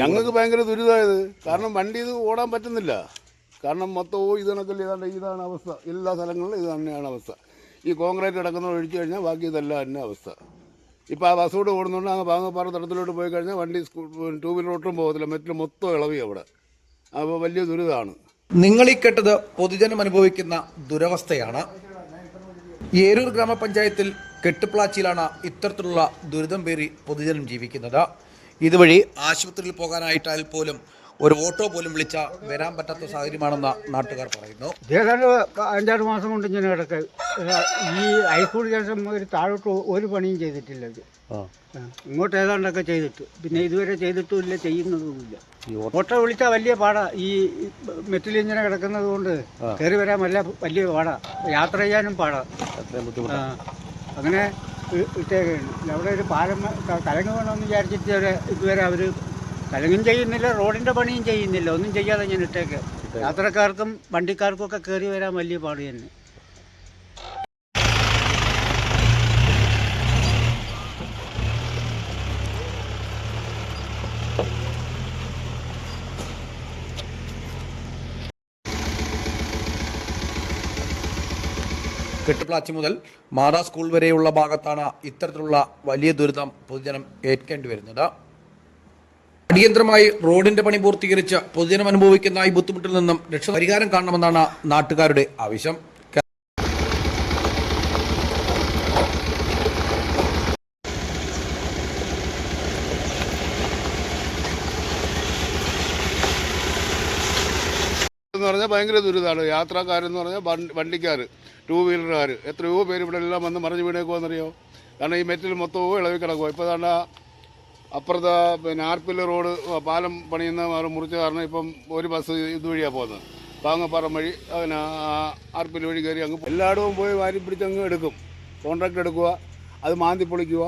ഞങ്ങൾക്ക് ഭയങ്കര ദുരിതമായത് കാരണം വണ്ടി ഇത് ഓടാൻ പറ്റുന്നില്ല. കാരണം മൊത്തവും ഇത് കണക്കല്ല ഇതാണ്ട് ഇതാണ് അവസ്ഥ. എല്ലാ സ്ഥലങ്ങളിലും ഇത് തന്നെയാണ് അവസ്ഥ. ഈ കോൺക്രീറ്റ് കിടക്കുന്നത് ഒഴിച്ചു കഴിഞ്ഞാൽ ബാക്കി ഇതെല്ലാം തന്നെ അവസ്ഥ. ഇപ്പോൾ ആ ബസ്സോട് ഓടുന്നുണ്ട് അങ്ങ് പാങ്ങപ്പാറ തടത്തിലോട്ട് പോയി കഴിഞ്ഞാൽ വണ്ടി സ്കൂൾ ടൂ വീലറോട്ടും പോകത്തില്ല. മറ്റു മൊത്തം ഇളവി അവിടെ. അപ്പോൾ വലിയ ദുരിതമാണ് നിങ്ങൾ ഈ കേട്ടത് പൊതുജനം അനുഭവിക്കുന്ന ദുരവസ്ഥയാണ്. ഏരൂർ ഗ്രാമപഞ്ചായത്തിൽ കെട്ടുപ്ലാച്ചിയിലാണ് ഇത്തരത്തിലുള്ള ദുരിതം പേറി പൊതുജനം ജീവിക്കുന്നത്. ഇതുവഴി ആശുപത്രിയിൽ പോകാനായിട്ടാൽ പോലും ഒരു ഓട്ടോ പോലും വിളിച്ച വരാൻ പറ്റാത്ത സാഹചര്യമാണെന്ന് നാട്ടുകാർ പറയുന്നു. ഏതാണ്ട് അഞ്ചാറ് മാസം കൊണ്ട് ഇങ്ങനെ കിടക്ക. ഈ ഹൈസ്കൂൾ ശേഷം ഒരു താഴോട്ട് ഒരു പണിയും ചെയ്തിട്ടില്ല ഇത്. ഇങ്ങോട്ട് ഏതാണ്ടൊക്കെ ചെയ്തിട്ട്. പിന്നെ ഇതുവരെ ചെയ്തിട്ടുമില്ല ചെയ്യുന്നതുമില്ല. ഓട്ടോ വിളിച്ചാൽ വലിയ പാടാ. ഈ മെറ്റിൽ ഇങ്ങനെ കിടക്കുന്നത് കൊണ്ട് കയറി വരാൻ വല്ല വലിയ പാടാ. യാത്ര ചെയ്യാനും പാടാ. അങ്ങനെ ഇ- ഇട്ടേക്കാണ് അവിടെ ഒരു പാലം കലങ്ങ് വേണമെന്ന് വിചാരിച്ചിട്ട് അവർ ഇതുവരെ അവർ കലങ്ങും ചെയ്യുന്നില്ല റോഡിന്റെ പണിയും ചെയ്യുന്നില്ല. ഒന്നും ചെയ്യാതെ ഞാൻ ഇട്ടേക്ക്. യാത്രക്കാർക്കും വണ്ടിക്കാർക്കും ഒക്കെ കയറി വരാൻ വലിയ പാട് തന്നെ. കെട്ടുപ്ലാച്ചി മുതൽ മാതാ സ്കൂൾ വരെയുള്ള ഭാഗത്താണ് ഇത്തരത്തിലുള്ള വലിയ ദുരിതം പൊതുജനം ഏൽക്കേണ്ടി വരുന്നത്. അടിയന്തരമായി റോഡിന്റെ പണി പൂർത്തീകരിച്ച് പൊതുജനം അനുഭവിക്കുന്ന ഈ ബുദ്ധിമുട്ടിൽ നിന്നും രക്ഷ പരിഹാരം കാണണമെന്നാണ് നാട്ടുകാരുടെ ആവശ്യം. എന്ന് പറഞ്ഞാൽ ഭയങ്കര ദുരിതമാണ്. യാത്രക്കാരെന്ന് പറഞ്ഞാൽ വണ്ടിക്കാർ ടൂ വീലറുകാർ എത്രയോ പേര് ഇവിടെ എല്ലാം വന്ന് മറിഞ്ഞ് വീണേക്കുമെന്നറിയോ കാരണം ഈ മെറ്റിൽ മൊത്തവും ഇളവി കിടക്കുക ഇപ്പോൾ തന്നെ അപ്പുറത്തെ പിന്നെ ആർപ്പില്ല റോഡ് പാലം പണിയുന്ന മാറി മുറിച്ച കാരണം ഇപ്പം ഒരു ബസ് ഇതുവഴിയാണ് പോകുന്നത്. പാങ്ങപ്പാറം വഴി പിന്നെ ആർപ്പിൽ വഴി കയറി അങ്ങ് എല്ലായിടവും പോയി വാരി പിടിച്ച് അങ്ങ് എടുക്കും. കോൺട്രാക്ട് എടുക്കുക അത് മാന്തി പൊളിക്കുക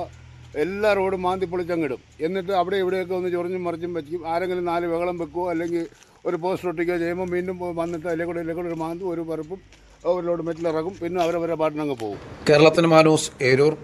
എല്ലാ റോഡും മാന്തി പൊളിച്ചങ്ങിടും എന്നിട്ട് അവിടെ ഇവിടെയൊക്കെ ഒന്ന് ചൊറിഞ്ഞും മറിച്ചും വെച്ചും ആരെങ്കിലും നാല് വെള്ളം വെക്കുകയോ അല്ലെങ്കിൽ ഒരു പോസ്റ്റ് ഒട്ടിക്കുകയോ ചെയ്യുമ്പോൾ വീണ്ടും വന്നിട്ട് അതിലെ കൂടെ ഇതിലെ കൂടെ ഒരു മാന്തും ഒരു പരപ്പും ഒരു ലോഡ് മെറ്റിലിറക്കും പിന്നെ അവരവരെ പാട്ടിനങ്ങ് പോകും. കേരളത്തിന് മാനൂസ് ഏരൂർ.